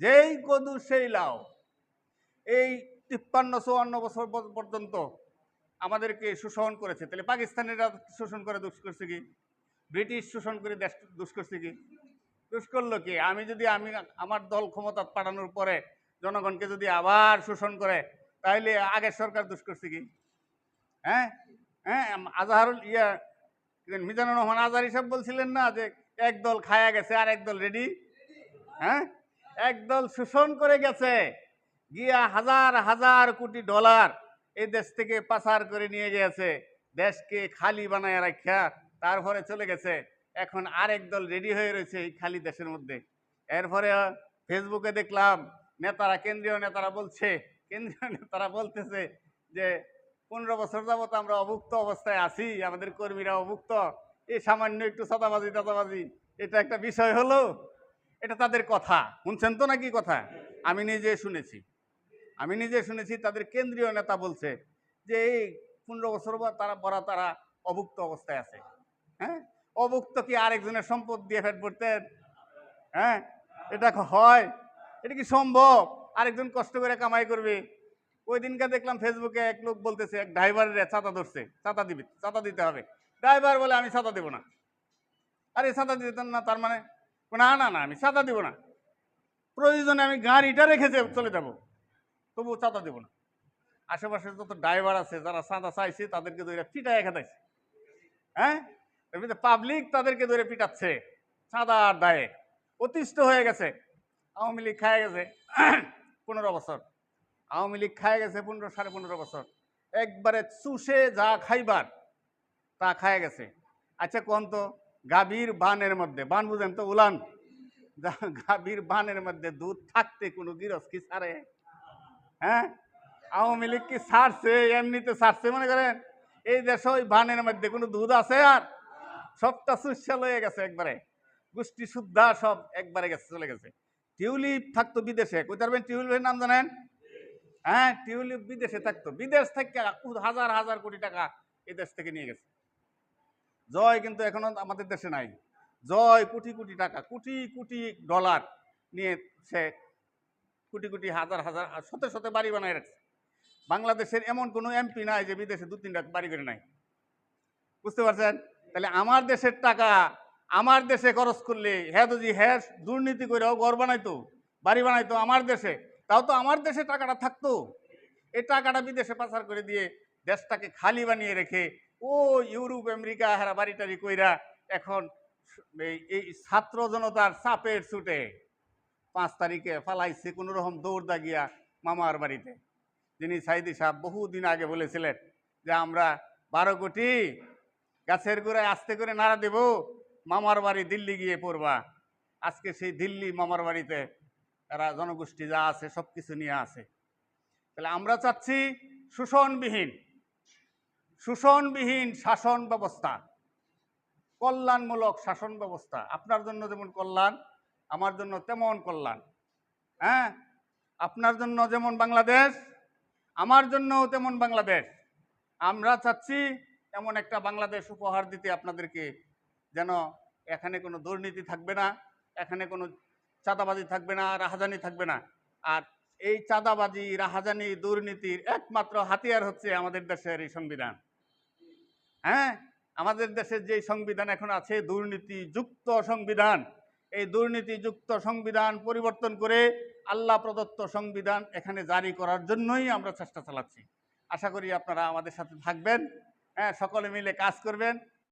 যেই কদু সেই লাও এই তিপ্পান্ন, চুয়ান্ন বছর পর্যন্ত আমাদেরকে শোষণ করেছে। তাহলে পাকিস্তানিরা শোষণ করে দুষ করছে কি? ব্রিটিশ শোষণ করে দেশ দুষ করছে কি? দুষ করল কি? আমি যদি আমি, আমার দল ক্ষমতা পাঠানোর পরে জনগণকে যদি আবার শোষণ করে তাহলে আগের সরকার দুষ করছে কি? হ্যাঁ? হ্যাঁ? আজহারুল, ইয়া, মিজানুর রহমান আজহার হিসাব বলছিলেন না যে, এক দল খায়া গেছে আর এক দল রেডি হ্যাঁ? একদল শোষণ করে গেছে। গিয়া হাজার হাজার কোটি ডলার এই দেশ থেকে পাচার করে নিয়ে গেছে। দেশকে খালি বানায় রাখা তারপরে চলে গেছে। এখন আরেক দল রেডি হয়ে রয়েছে এই খালি দেশের মধ্যে। এরপরে ফেসবুকে দেখলাম, নেতারা, কেন্দ্রীয় নেতারা বলছে, কেন্দ্রীয় নেতারা বলতেছে যে, পনেরো বছর যাবত আমরা অভুক্ত অবস্থায় আছি, আমাদের কর্মীরা অভুক্ত। এই সামান্য একটু সাদাবাজি টাদাবাজি, এটা একটা বিষয় হলো। এটা তাদের কথা। শুনছেন তো নাকি কথা? আমি নিজে শুনেছি। আমি নিজে শুনেছি, তাদের কেন্দ্রীয় নেতা বলছে যে এই পনেরো বছর তারা বড় তারা অভুক্ত অবস্থায় আছে। হ্যাঁ? অভুক্ত কি আরেকজনের সম্পদ দিয়ে ফেট পড়তেন হ্যাঁ? এটা হয়? এটা কি সম্ভব? আরেকজন কষ্ট করে কামাই করবে। ওই দিনকে দেখলাম ফেসবুকে এক লোক বলতেছে, এক ড্রাইভারের ছাতা ধরছে। ছাতা দিবে ছাতা দিতে হবে। ড্রাইভার বলে, আমি ছাতা দেবো না। আরে ছাতা দিতেন না, তার মানে না না না, আমি ছাতা দিব না। প্রয়োজনে আমি গাড়িটা রেখেছে চলে যাব। তবু ছাতা দেব না। আশেপাশে যত ড্রাইভার আছে, যারা চাঁদা চাইছে, তাদেরকে ধরে পিটায় খেতাইছে হ্যাঁ? এমনিতে পাবলিক তাদেরকে ধরে পিটাচ্ছে। চাঁদা আর দায়ে। অতিষ্ঠ হয়ে গেছে। আওয়ামী লীগ খায় গেছে। পনেরো বছর। আওয়ামী লীগ খায় গেছে পনেরো, সাড়ে পনেরো বছর। একবারে চুষে যা খাইবার, তা খায় গেছে। আচ্ছা কোন তো? গাভীর বানের মধ্যে, বান বুঝেন তো উলান? গাভীর বানের মধ্যে দুধ থাকতে কোনো গিরস কি ছাড়ে হ্যাঁ? আওয়ামী লীগ কি ছাড়ছে এমনিতে ছাড়ছে মনে করেন? এই দেশে ওই বানের মধ্যে কোনো দুধ আছে আর? সবটা সুস্বাল হয়ে গেছে একবারে। গোষ্ঠী শুদ্ধা সব একবারে গেছে, চলে গেছে। টিউলিপ থাকতো বিদেশে, কই পারবেন টিউলিপের নাম জানেন? হ্যাঁ টিউলিপ বিদেশে থাকতো। বিদেশ থেকে হাজার হাজার কোটি টাকা এই দেশ থেকে নিয়ে গেছে। জয় কিন্তু এখনও আমাদের দেশে নাই। জয় কোটি কোটি টাকা, কোটি কোটি ডলার নিয়ে সে কোটি কোটি হাজার হাজার শত শত বাড়ি বানায় রাখছে। বাংলাদেশের এমন কোনো এমপি নাই যে বিদেশে দু তিনটা বাড়ি করে নাই। বুঝতে পারছেন? তাহলে আমার দেশের টাকা, আমার দেশে খরচ করলে হ্যাঁ যদি হ্যাঁ দুর্নীতি করেও ঘর বানাইতো, বাড়ি বানাইতো আমার দেশে, তাও তো আমার দেশে টাকাটা থাকতো। এই টাকাটা বিদেশে পাচার করে দিয়ে দেশটাকে খালি বানিয়ে রেখে ও ইউরোপ, আমেরিকা, হারা বাড়ি টাড়ি কইরা এখন এই ছাত্র জনতার চাপের ছুটে পাঁচ তারিখে ফালাইছে কোনো রকম দৌড় দাগিয়া মামার বাড়িতে। যিনি সাইদি সাহেব বহুদিন আগে বলেছিলেন যে আমরা বারো কোটি গাছের গোড়ায় আস্তে করে নাড়া দেব, মামার বাড়ি দিল্লি গিয়ে পড়বা। আজকে সেই দিল্লি মামার বাড়িতে তারা জনগোষ্ঠী যা আছে সব কিছু নিয়ে আসে তাহলে আমরা চাচ্ছি শোষণবিহীন শোষণবিহীন শাসন ব্যবস্থা, কল্যাণমূলক শাসন ব্যবস্থা। আপনার জন্য যেমন কল্যাণ, আমার জন্য তেমন কল্যাণ। হ্যাঁ? আপনার জন্য যেমন বাংলাদেশ, আমার জন্যও তেমন বাংলাদেশ। আমরা চাচ্ছি এমন একটা বাংলাদেশ উপহার দিতে আপনাদেরকে, যেন এখানে কোনো দুর্নীতি থাকবে না, এখানে কোনো চাঁদাবাজি থাকবে না, রাহাজানি থাকবে না। আর এই চাঁদাবাজি, রাহাজানি, দুর্নীতির একমাত্র হাতিয়ার হচ্ছে আমাদের দেশের এই সংবিধান। হ্যাঁ? আমাদের দেশের যে সংবিধান এখন আছে, দুর্নীতিযুক্ত সংবিধান। এই দুর্নীতিযুক্ত সংবিধান পরিবর্তন করে আল্লাহ প্রদত্ত সংবিধান এখানে জারি করার জন্যই আমরা চেষ্টা চালাচ্ছি। আশা করি আপনারা আমাদের সাথে থাকবেন। হ্যাঁ সকলে মিলে কাজ করবেন।